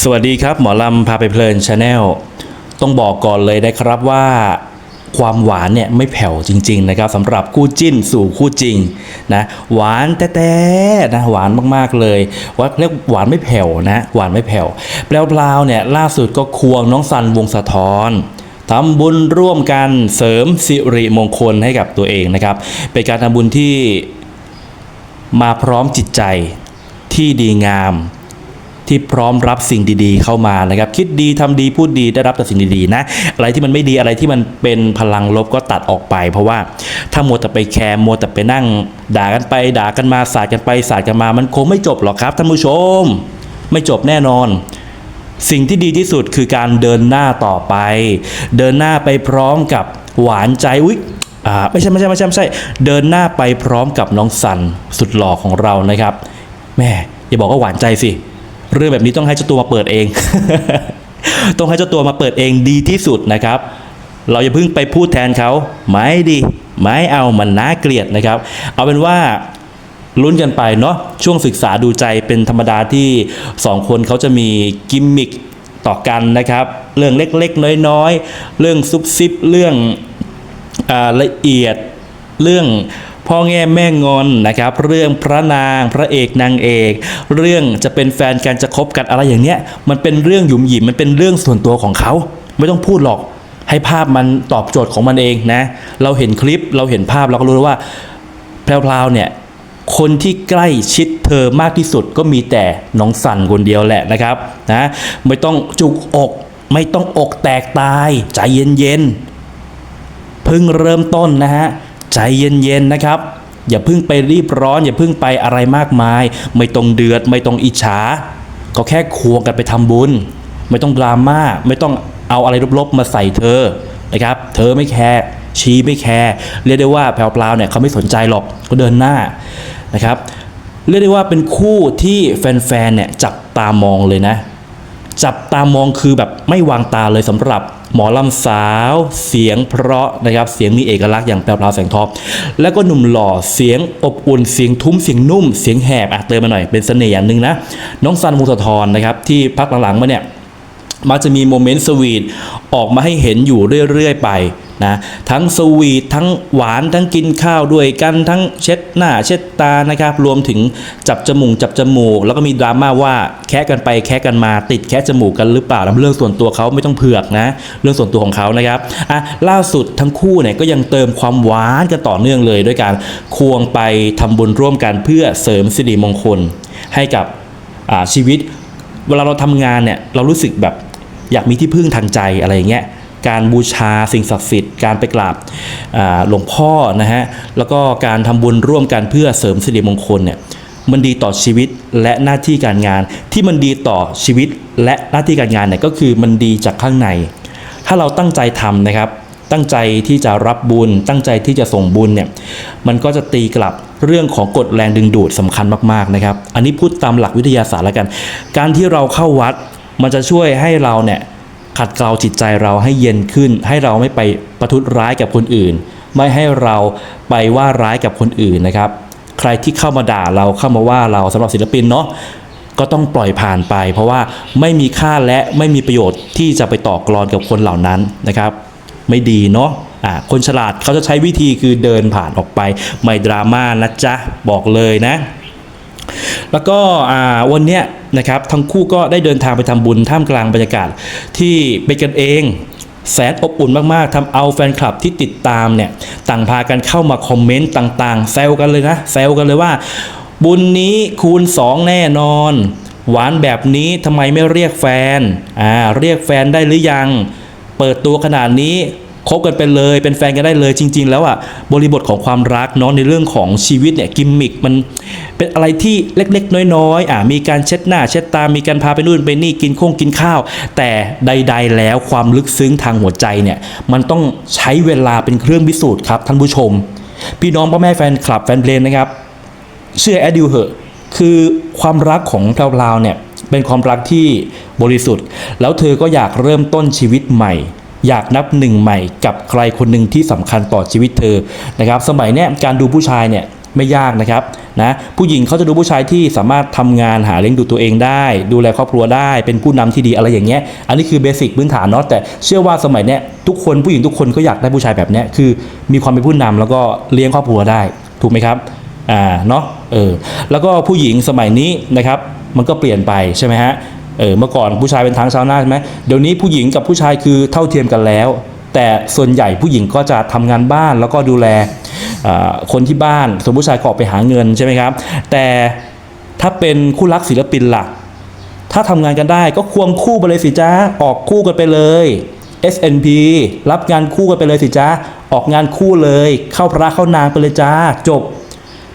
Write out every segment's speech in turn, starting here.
สวัสดีครับ หมอลำพาไปเพลินชาแนลต้องบอกก่อนเลยนะครับว่าความหวานเนี่ยไม่แผ่วจริง ๆ นะครับสำหรับคู่จิ้นสู่คู่จริงนะหวานแต้ๆนะหวานมากๆเลยว่าเรียกหวานไม่แผ่วนะหวานไม่แผ่วแปลวพลาเนี่ยล่าสุดก็ควงน้องซันวงสะท้อนทำบุญร่วมกันเสริมสิริมงคลให้กับตัวเองนะครับ เป็นการทำบุญที่มาพร้อมจิตใจที่ดีงาม ที่พร้อมรับสิ่งดีๆ เข้ามานะครับ คิดดีทำดีพูดดีได้รับแต่สิ่งดีๆนะ อะไรที่มันไม่ดีอะไรที่มันเป็นพลังลบก็ตัดออกไป เพราะว่าถ้ามัวแต่ไปแคร์มัวแต่ไปนั่ง ด่ากันไปด่ากันมาสาดกันไปสาดกันมา มันคงไม่จบหรอกครับท่านผู้ชม ไม่จบแน่นอนสิ่งที่ดีที่สุดคือการเดินหน้าต่อไป เดินหน้าไปพร้อมกับหวานใจอุ๊ยอ่าไม่ใช่ไม่ใช่ไม่ใช่ไม่ใช่ เดินหน้าไปพร้อมกับน้องสันสุดหล่อของเรานะครับแม่อย่าบอกว่าหวานใจสิ เรื่องแบบนี้ต้องให้เจ้าตัวมาเปิดเอง ต้องให้เจ้าตัวมาเปิดเองดีที่สุดนะครับ เราอย่าเพิ่งไปพูดแทนเขาไม่ดีไม่เอามันน่าเกลียดนะครับ เอาเป็นว่าลุ้นกันไปเนาะช่วงศึกษาดูใจเป็นธรรมดาที่สองคนเขาจะมีกิมมิคต่อกันนะครับ เรื่องเล็กๆ น้อยๆ เรื่องซุบซิบเรื่องอละเอียดเรื่อง พ่อแง่แม่งอนนะครับ เรื่องพระนางพระเอกนางเอก เรื่องจะเป็นแฟนกันจะคบกันอะไรอย่างเนี้ย มันเป็นเรื่องหยุมหยิมมันเป็นเรื่องส่วนตัวของเขา ไม่ต้องพูดหรอกให้ภาพมันตอบโจทย์ของมันเองนะ เราเห็นคลิปเราเห็นภาพเราก็รู้วว่าแพรวๆเนี่ยคนที่ใกล้ชิดเธอมากที่สุดก็มีแต่น้องสันคนเดียวแหละนะครับนะไม่ต้องจุกอก ไม่ต้องอกแตกตายใจเย็นๆเพิ่งเริ่มต้นนะฮะ ใจเย็นๆนะครับ อย่าเพิ่งไปรีบร้อน อย่าเพิ่งไปอะไรมากมาย ไม่ต้องเดือด ไม่ต้องอิจฉา ก็แค่ควงกันไปทำบุญ ไม่ต้องดราม่าไม่ต้องเอาอะไรลบๆมาใส่เธอนะครับ เธอไม่แคร์ชี้ไม่แคร์เรียกได้ว่าแพรวๆเนี่ยเขาไม่สนใจหรอกเขาเดินหน้านะครับ เรียกได้ว่าเป็นคู่ที่แฟนๆเนี่ยจับตามองเลยนะ จับตามองคือแบบไม่วางตาเลยสำหรับ หมอลำสาวเสียงเพราะนะครับเสียงมีเอกลักษณ์อย่างแปลวาแสงทองแล้วก็หนุ่มหล่อเสียงอบอุ่นเสียงทุ้มเสียงนุ่ม เสียงแหบอะเติมมาหน่อยเป็นเสน่ห์อย่างหนึ่งนะน้องซันมูสะทรนะครับที่พักหลังๆมาเนี่ย มักจะมีโมเมนต์สวีทออกมาให้เห็นอยู่เรื่อยๆไปนะทั้งสวีททั้งหวานทั้งกินข้าวด้วยกันทั้งเช็ดหน้าเช็ดตานะครับรวมถึงจับจมูกจับจมูก แล้วก็มีดราม่าว่าแคะกันไปแคะกันมาติดแคะจมูกกันหรือเปล่าเรื่องส่วนตัวเขาไม่ต้องเผือกนะเรื่องส่วนตัวของเขานะครับอะล่าสุดทั้งคู่เนี่ยก็ยังเติมความหวานกันต่อเนื่องเลย ด้วยการควงไปทำบุญร่วมกันเพื่อเสริมสิริมงคลให้กับชีวิต เวลาเราทำงานเนี่ยเรารู้สึกแบบ อยากมีที่พึ่งทางใจอะไรอย่างเงี้ยการบูชาสิ่งศักดิ์สิทธิ์การไปกราบหลวงพ่อนะฮะแล้วก็การทำบุญร่วมกันเพื่อเสริมสิริมงคลเนี่ยมันดีต่อชีวิตและหน้าที่การงาน ที่มันดีต่อชีวิตและหน้าที่การงานเนี่ยก็คือมันดีจากข้างใน ถ้าเราตั้งใจทำนะครับ ตั้งใจที่จะรับบุญ ตั้งใจที่จะส่งบุญเนี่ยมันก็จะตีกลับเรื่องของกฎแรงดึงดูดสำคัญมากๆนะครับ อันนี้พูดตามหลักวิทยาศาสตร์แล้วกัน การที่เราเข้าวัด มันจะช่วยให้เราเนี่ยขัดเกลาจิตใจเราให้เย็นขึ้น ให้เราไม่ไปประทุษร้ายกับคนอื่น ไม่ให้เราไปว่าร้ายกับคนอื่นนะครับ ใครที่เข้ามาด่าเราเข้ามาว่าเราสำหรับศิลปินเนาะก็ต้องปล่อยผ่านไป เพราะว่าไม่มีค่าและไม่มีประโยชน์ที่จะไปต่อกรอนกับคนเหล่านั้นนะครับ ไม่ดีเนาะอ่าคนฉลาดเขาจะใช้วิธีคือเดินผ่านออกไป ไม่ดราม่านะจ๊ะบอกเลยนะ แล้วก็วันนี้นะครับทั้งคู่ก็ได้เดินทางไปทำบุญท่ามกลางบรรยากาศที่เป็นกันเองแสนอบอุ่นมาก ๆทำเอาแฟนคลับที่ติดตามเนี่ยต่างพากันเข้ามาคอมเมนต์ต่าง ๆ แซวกันเลยนะแซวกันเลยว่า บุญนี้คูณ 2 แน่นอน หวานแบบนี้ทำไมไม่เรียกแฟนอ่าเรียกแฟนได้หรือยัง เปิดตัวขนาดนี้ คบกันไปเลยเป็นแฟนกันได้เลยจริง ๆ แล้วอะบริบทของความรักเนาะในเรื่องของชีวิตเนี่ยกิมมิกมันเป็นอะไรที่เล็กๆ น้อยๆอะมีการเช็ดหน้าเช็ดตามีการพาไปนู่นไปนี่กินข้งกินข้าว แต่ใด ๆ แล้วความลึกซึ้งทางหัวใจเนี่ยมันต้องใช้เวลาเป็นเครื่องพิสูจน์ครับท่านผู้ชม พี่น้องพ่อแม่แฟนคลับแฟนเพลงนะครับ เชื่อแอดดิวเหอะคือความรักของพราวๆเนี่ยเป็นความรักที่บริสุทธิ์ แล้วเธอก็อยากเริ่มต้นชีวิตใหม่ อยากนับหนึ่งใหม่กับใครคนหนึ่งที่สำคัญต่อชีวิตเธอนะครับ สมัยเนี้ยการดูผู้ชายเนี่ยไม่ยากนะครับนะผู้หญิงเขาจะดูผู้ชายที่สามารถทำงานหาเลี้ยงดูตัวเองได้ ดูแลครอบครัวได้ เป็นผู้นำที่ดีอะไรอย่างเงี้ยอันนี้คือเบสิกพื้นฐานเนาะแต่เชื่อว่าสมัยเนี้ยทุกคนผู้หญิงทุกคนก็อยากได้ผู้ชายแบบเนี้ยคือ มีความเป็นผู้นำแล้วก็เลี้ยงครอบครัวได้ถูกไหมครับอ่าเนาะเออแล้วก็ผู้หญิงสมัยนี้นะครับ มันก็เปลี่ยนไปใช่ไหมฮะ เออเมื่อก่อนผู้ชายเป็นทางชาวนาใช่ไหมเดี๋ยวนี้ผู้หญิงกับผู้ชายคือเท่าเทียมกันแล้ว แต่ส่วนใหญ่ผู้หญิงก็จะทำงานบ้านแล้วก็ดูแลคนที่บ้านส่วนผู้ชายก็ออกไปหาเงินใช่ไหมครับ แต่ถ้าเป็นคู่รักศิลปินล่ะ ถ้าทำงานกันได้ก็ควงคู่ไปเลยสิจ้าออกคู่กันไปเลย SNP รับงานคู่กันไปเลยสิจ้าออกงานคู่เลย เข้าพระเข้านางไปเลยจ้าจบ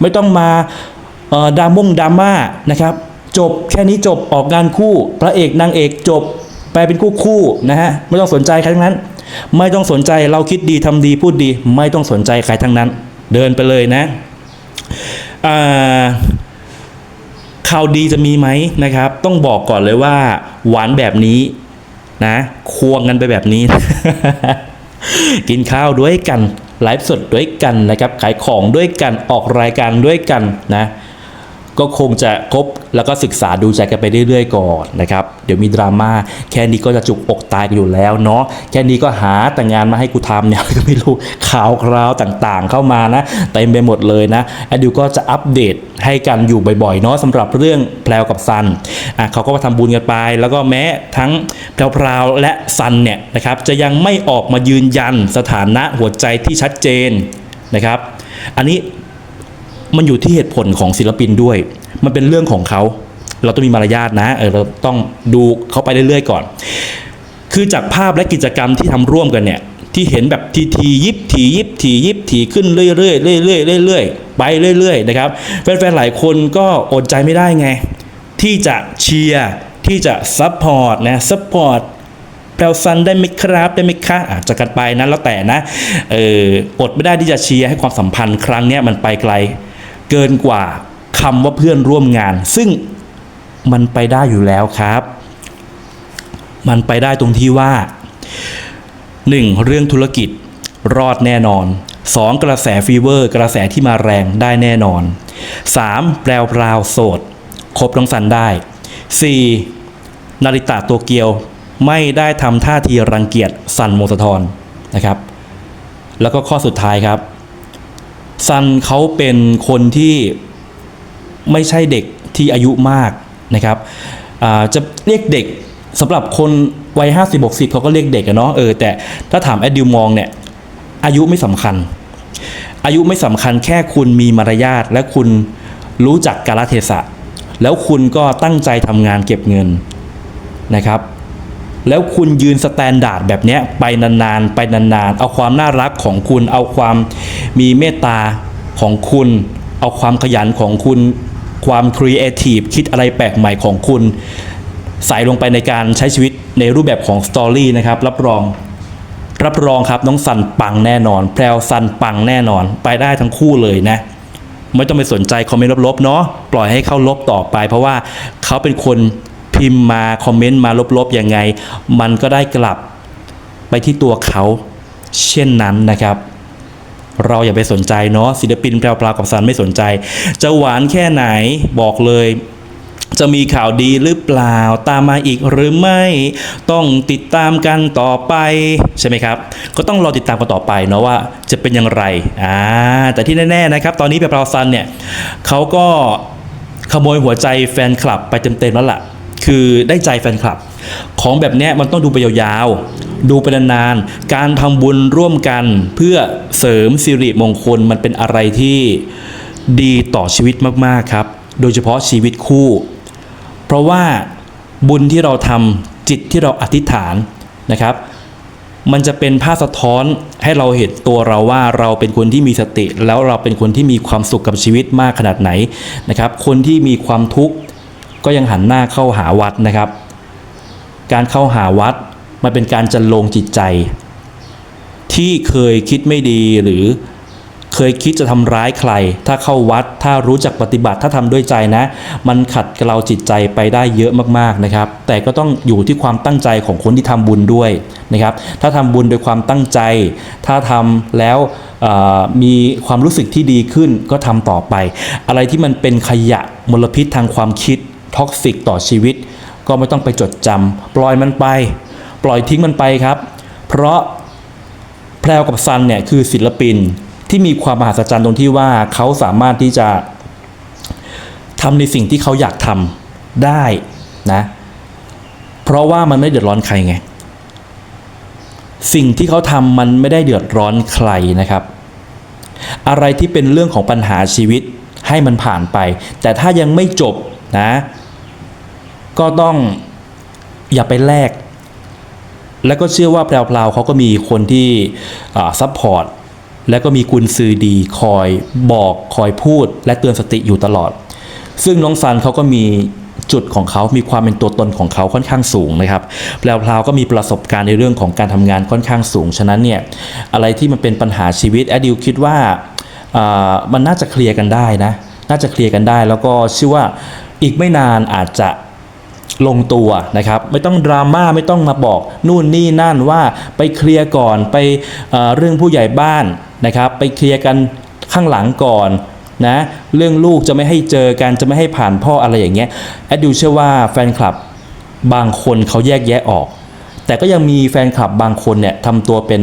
ไม่ต้องมาดาม่งดราม่านะครับ จบแค่นี้จบออกงานคู่ พระเอกนางเอกจบไปเป็นคู่คู่นะฮะไม่ต้องสนใจใครทั้งนั้น ไม่ต้องสนใจเราคิดดีทำดีพูดดี ไม่ต้องสนใจใครทั้งนั้น เดินไปเลยนะข่าวดีจะมีไหมนะครับ ต้องบอกก่อนเลยว่า หวานแบบนี้นะควงกันไปแบบนี้ กินข้าวด้วยกันไลฟ์สดด้วยกันนะครับ ขายของด้วยกันออกรายการด้วยกันนะ ก็คงจะคบแล้วก็ศึกษาดูใจกันไปเรื่อยๆก่อนนะครับเดี๋ยวมีดราม่าแค่นี้ก็จะจุกอกตายกันอยู่แล้วเนาะแค่นี้ก็หาแต่งงานมาให้กูทำเนี่ยก็ไม่รู้ข่าวคราวต่างๆ เข้ามานะเต็มไปหมดเลยนะแอดดิวก็จะอัปเดตให้กันอยู่บ่อยๆเนาะสำหรับเรื่องแพลวกับซันอะเขาก็มาทำบุญกันไป แล้วก็แม้ทั้งแพรวๆและซันเนี่ยนะครับจะยังไม่ออกมายืนยันสถานะหัวใจที่ชัดเจนนะครับ อันนี้ มันอยู่ที่เหตุผลของศิลปินด้วย มันเป็นเรื่องของเขาเราต้องมีมารยาทนะเออเราต้องดูเขาไปเรื่อยๆก่อน คือจากภาพและกิจกรรมที่ทำร่วมกันเนี่ยที่เห็นแบบทีทียิบทียิบทียิบทีขึ้นเรื่อยๆเรื่อยๆเรื่อยๆไปเรื่อยๆนะครับแฟนๆหลายคนก็อดใจไม่ได้ไง ที่จะเชียร์ที่จะซัพพอร์ตนะซัพพอร์ตแปลซันได้ไหมครับได้ไหมคะอาจจะกันไปนะแล้วแต่นะเอออดไม่ได้ที่จะเชียร์ให้ความสัมพันธ์ครั้งนี้มันไปไกล เกินกว่าคำว่าเพื่อนร่วมงาน ซึ่งมันไปได้อยู่แล้วครับ มันไปได้ตรงที่ว่า 1. เรื่องธุรกิจรอดแน่นอน 2. กระแสฟีเวอร์ กระแสที่มาแรงได้แน่นอน 3. แปลวพราวโสด ครบน้องสันได้ 4. นาริตะโตเกียวไม่ได้ทำท่าทีรังเกียจซันโมสทรนะครับ แล้วก็ข้อสุดท้ายครับ ซันเขาเป็นคนที่ไม่ใช่เด็กที่อายุมากนะครับจะเรียกเด็กสำหรับคนวัย50 60เขาก็เรียกเด็กอะเนาะเออแต่ถ้าถามแอดดิวมองเนี่ยอายุไม่สำคัญ อายุไม่สำคัญแค่คุณมีมารยาทและคุณรู้จักกาลเทศะ แล้วคุณก็ตั้งใจทำงานเก็บเงินนะครับ แล้วคุณยืนสแตนดาร์ดแบบนี้ไปนานๆ ไปนานๆ เอาความน่ารักของคุณ เอาความมีเมตตาของคุณ เอาความขยันของคุณ ความครีเอทีฟคิดอะไรแปลกใหม่ของคุณ ใส่ลงไปในการใช้ชีวิตในรูปแบบของสตอรี่นะครับ รับรอง รับรองครับน้องสันปังแน่นอน แพรวสันปังแน่นอน ไปได้ทั้งคู่เลยนะ ไม่ต้องไปสนใจคอมเมนต์ลบๆเนาะ ปล่อยให้เขาลบต่อไป เพราะว่าเขาเป็นคน พิมพ์มาคอมเมนต์มาลบๆยังไง มันก็ได้กลับไปที่ตัวเขาเช่นนั้นนะครับ เราอย่าไปสนใจเนาะศิลปินแพรวๆกับซันไม่สนใจ จะหวานแค่ไหนบอกเลย จะมีข่าวดีหรือเปล่าตามมาอีกหรือไม่ต้องติดตามกันต่อไปใช่ไหมครับ ก็ต้องรอติดตามกันต่อไปเนาะว่าจะเป็นอย่างไรอ่าแต่ที่แน่ๆนะครับ ตอนนี้เปปราซันเนี่ยเขาก็ขโมยหัวใจแฟนคลับไปเต็มๆแล้วล่ะ คือได้ใจแฟนคลับ ของแบบนี้มันต้องดูไปยาวๆ ดูไปนานๆ การทำบุญร่วมกันเพื่อเสริมสิริมงคลมันเป็นอะไรที่ดีต่อชีวิตมากๆครับ โดยเฉพาะชีวิตคู่ เพราะว่าบุญที่เราทำจิตที่เราอธิษฐานนะครับมันจะเป็นภาพสะท้อนให้เราเห็นตัวเราว่าเราเป็นคนที่มีสติ แล้วเราเป็นคนที่มีความสุขกับชีวิตมากขนาดไหนนะครับ คนที่มีความทุกข์ ก็ยังหันหน้าเข้าหาวัดนะครับ การเข้าหาวัดมันเป็นการจันลงจิตใจ ที่เคยคิดไม่ดีหรือเคยคิดจะทำร้ายใคร ถ้าเข้าวัด ถ้ารู้จักปฏิบัติ ถ้าทำด้วยใจนะ มันขัดเกลาจิตใจไปได้เยอะมากๆนะครับ แต่ก็ต้องอยู่ที่ความตั้งใจของคนที่ทำบุญด้วยนะครับ ถ้าทำบุญโดยความตั้งใจ ถ้าทำแล้วมีความรู้สึกที่ดีขึ้นก็ทำต่อไป อะไรที่มันเป็นขยะมลพิษทางความคิด ท็อกซิกต่อชีวิต ก็ไม่ต้องไปจดจำปล่อยมันไป ปล่อยทิ้งมันไปครับ เพราะแพรวกับซันเนี่ยคือศิลปินที่มีความมหัศจรรย์ตรงที่ว่าเขาสามารถที่จะทำในสิ่งที่เขาอยากทำได้นะ เพราะว่ามันไม่เดือดร้อนใครไง สิ่งที่เขาทำมันไม่ได้เดือดร้อนใครนะครับ อะไรที่เป็นเรื่องของปัญหาชีวิตให้มันผ่านไป แต่ถ้ายังไม่จบนะ ก็ต้องอย่าไปแลกแล้วก็เชื่อว่าแพรวๆเขาก็มีคนที่ซัพพอร์ตแล้วก็มีกุญซือดีคอยบอกคอยพูด และเตือนสติอยู่ตลอด ซึ่งน้องซันเขาก็มีจุดของเขามีความเป็นตัวตนของเขาค่อนข้างสูงนะครับแพรวๆก็มีประสบการณ์ในเรื่องของการทำงานค่อนข้างสูง ฉะนั้นเนี่ยอะไรที่มันเป็นปัญหาชีวิตแอดดิวคิดว่าอ่ามันน่าจะเคลียร์กันได้นะน่าจะเคลียร์กันได้ แล้วก็เชื่อว่าอีกไม่นานอาจจะ ลงตัวนะครับ ไม่ต้องดราม่าไม่ต้องมาบอกนู่นนี่นั่นว่าไปเคลียร์ก่อนไปเเรื่องผู้ใหญ่บ้านนะครับ ไปเคลียร์กันข้างหลังก่อนนะเรื่องลูกจะไม่ให้เจอกันจะไม่ให้ผ่านพ่ออะไรอย่างเงี้ยแอดดูเชื่อว่าแฟนคลับบางคนเขาแยกแยะออก แต่ก็ยังมีแฟนคลับบางคนเนี่ยทำตัวเป็น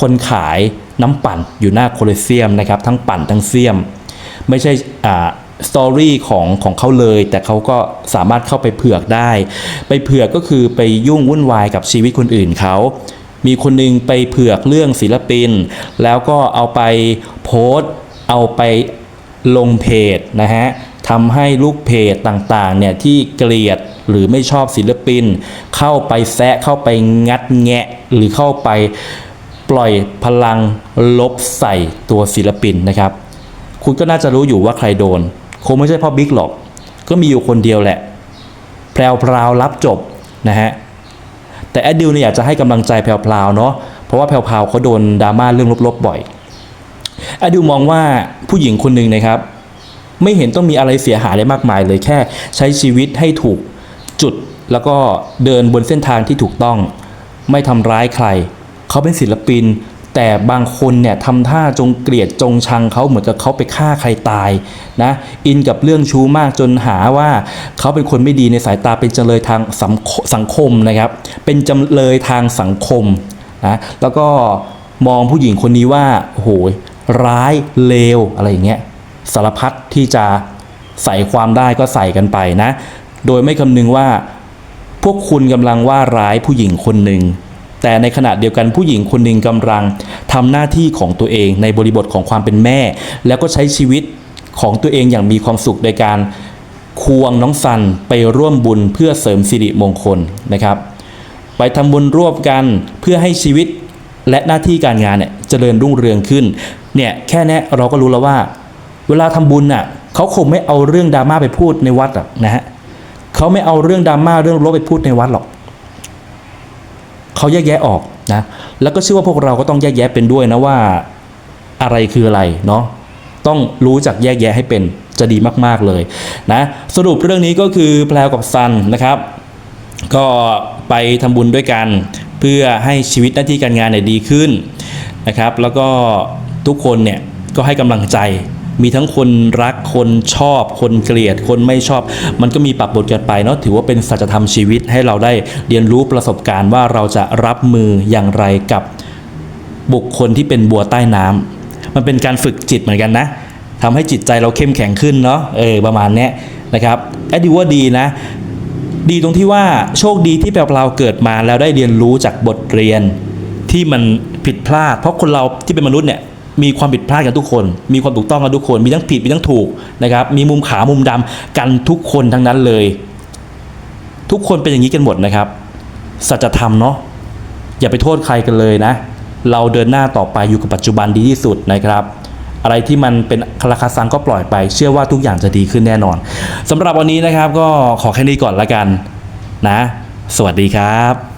คนขายน้ำปั่นอยู่หน้าโคลอเซียมนะครับ ทั้งปั่นทั้งเซียม ไม่ใช่ สตอรี่ของของเขาเลย แต่เขาก็สามารถเข้าไปเผือกได้ ไปเผือกก็คือไปยุ่งวุ่นวายกับชีวิตคนอื่นเขามีคนหนึงไปเผือกเรื่องศิลปิน แล้วก็เอาไปโพสต์ เอาไปลงเพจนะฮะทำให้ลูกเพจต่างๆเนี่ยที่เกลียดหรือไม่ชอบศิลปิน เข้าไปแซะเข้าไปงัดแงะ หรือเข้าไปปล่อยพลังลบใส่ตัวศิลปินนะครับ คุณก็น่าจะรู้อยู่ว่าใครโดน คงไม่ใช่พ่อบิ๊กหรอก ก็มีอยู่คนเดียวแหละ แพรวพราวรับจบนะฮะ แต่แอดดิวเนี่ยอยากจะให้กำลังใจแพรวพราวเนาะ เพราะว่าแพรวพราวเขาโดนดราม่าเรื่องลบๆบ่อย แอดดิวมองว่าผู้หญิงคนหนึ่งนะครับ ไม่เห็นต้องมีอะไรเสียหายได้มากมายเลยแค่ใช้ชีวิตให้ถูกจุดแล้วก็เดินบนเส้นทางที่ถูกต้อง ไม่ทำร้ายใคร เขาเป็นศิลปิน แต่บางคนเนี่ยทำท่าจงเกลียดจงชังเขาเหมือนกับเขาไปฆ่าใครตายนะอินกับเรื่องชู้มากจนหาว่าเขาเป็นคนไม่ดีในสายตาเป็นจำเลยทางสังคมนะครับ เป็นจำเลยทางสังคมนะแล้วก็มองผู้หญิงคนนี้ว่าโอ้โหร้ายเลวอะไรอย่างเงี้ยสารพัดที่จะใส่ความได้ก็ใส่กันไปนะ โดยไม่คำนึงว่า พวกคุณกำลังว่าร้ายผู้หญิงคนหนึ่ง แต่ในขณะเดียวกันผู้หญิงคนหนึ่งกำลังทำหน้าที่ของตัวเองในบริบทของความเป็นแม่ แล้วก็ใช้ชีวิตของตัวเองอย่างมีความสุขโดยการควงน้องซันไปร่วมบุญเพื่อเสริมสิริมงคลนะครับ ไปทำบุญร่วมกันเพื่อให้ชีวิตและหน้าที่การงานเนี่ยเจริญรุ่งเรืองขึ้นเนี่ยแค่เนี้ยเราก็รู้แล้วว่า เวลาทำบุญน่ะเขาคงไม่เอาเรื่องดราม่าไปพูดในวัดหรอกนะฮะเขาไม่เอาเรื่องดราม่าเรื่องลบไปพูดในวัดหรอก เขาแยกแยะออกนะแล้วก็เชื่อว่าพวกเราก็ต้องแยกแยะเป็นด้วยนะว่าอะไรคืออะไรเนาะต้องรู้จักแยกแยะให้เป็นจะดีมากๆเลยนะสรุปเรื่องนี้ก็คือแพลวกับซันนะครับ ก็ไปทำบุญด้วยกัน เพื่อให้ชีวิตหน้าที่การงานเนี่ยดีขึ้นนะครับ แล้วก็ทุกคนเนี่ยก็ให้กำลังใจ มีทั้งคนรักคนชอบ คนเกลียด คนไม่ชอบ มันก็มีปรับบทกันไปเนาะถือว่าเป็นสัจธรรมชีวิตให้เราได้เรียนรู้ประสบการณ์ว่าเราจะรับมืออย่างไรกับบุคคลที่เป็นบัวใต้น้ำมันเป็นการฝึกจิตเหมือนกันนะทำให้จิตใจเราเข้มแข็งขึ้นเนาะเออประมาณนี้นะครับแอดดิว่าดีนะดีตรงที่ว่าโชคดีที่แปลวาเกิดมาแล้วได้เรียนรู้จากบทเรียนที่มันผิดพลาด เพราะคนเราที่เป็นมนุษย์เนี่ย มีความผิดพลาดกันทุกคน มีความถูกต้องกันทุกคน มีทั้งผิดมีทั้งถูกนะครับ มีมุมขาวมุมดำกันทุกคนทั้งนั้นเลย ทุกคนเป็นอย่างนี้กันหมดนะครับ สัจธรรมเนาะอย่าไปโทษใครกันเลยนะ เราเดินหน้าต่อไปอยู่กับปัจจุบันดีที่สุดนะครับ อะไรที่มันเป็นคาราคาซังก็ปล่อยไป เชื่อว่าทุกอย่างจะดีขึ้นแน่นอนสำหรับวันนี้นะครับก็ขอแค่นี้ก่อนละกันนะ สวัสดีครับ